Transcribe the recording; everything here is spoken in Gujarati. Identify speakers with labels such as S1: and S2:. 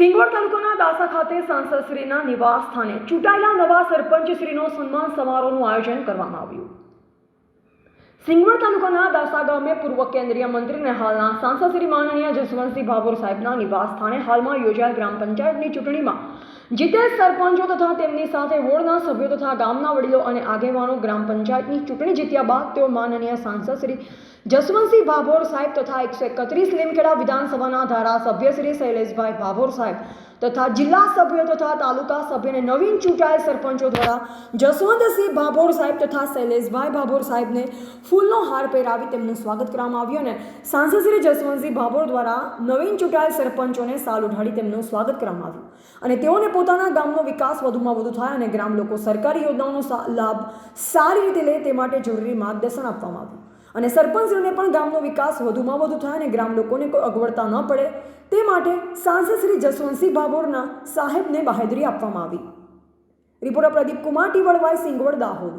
S1: સિંગવડ તાલુકાના દાસા ખાતે સાંસદશ્રીના નિવાસ સ્થાને ચૂંટાયેલા નવા સરપંચશ્રીનો સન્માન સમારોહનું આયોજન કરવામાં આવ્યું. સિંગવડ તાલુકાના દાસા ગામે પૂર્વ કેન્દ્રીય મંત્રી અને હાલના સાંસદ શ્રી માનનીય જસવંતસિંહ ભાભોર સાહેબના નિવાસ સ્થાને હાલમાં યોજાયેલ ગ્રામ પંચાયતની ચૂંટણીમાં. જીતે સરપંચો તથા તેમની સાથે વોર્ડના સભ્યો તથા ગામના વડીલો અને આગેવાનો ગ્રામ પંચાયતની ચૂંટણી જીત્યા બાદ તેઓ માનનીય સાંસદ શ્રી જસવંતસિંહ ભાભોર સાહેબ તથા એકસો એકત્રીસ લીમખેડા વિધાનસભાના ધારાસભ્ય શ્રી શૈલેષભાઈ ભાભોર સાહેબ તથા જિલ્લા સભ્યો તથા તાલુકા સભ્યને નવીન ચૂંટાયેલ સરપંચો દ્વારા જસવંતસિંહ ભાભોર સાહેબ તથા શૈલેષભાઈ ભાભોર સાહેબને ફૂલનો હાર પહેરાવી તેમનું સ્વાગત કરવામાં આવ્યું અને સાંસદ શ્રી જસવંતસિંહ ભાભોર દ્વારા નવીન ચૂંટાયેલ સરપંચોને સાલ ઉઢાડી તેમનું સ્વાગત કરવામાં આવ્યું. અને તેઓને પોતાના ગામનો વિકાસ વધુમાં વધુ થાય અને ગ્રામ લોકો સરકારી યોજનાઓનો લાભ સારી રીતે લે તે માટે જરૂરી માર્ગદર્શન આપવામાં આવ્યું. અને સરપંચને પણ ગામનો વિકાસ વધુમાં વધુ થાય અને ગ્રામ લોકોને કોઈ અગવડતા ન પડે, તે માટે સાંસદ શ્રી જસવંતસિંહ ભાભોરના સાહેબને બાહેદરી આપવામાં આવી. રિપોર્ટર પ્રદીપ કુમાર ટીવળવાઈ સિંગવડ, દાહોદ.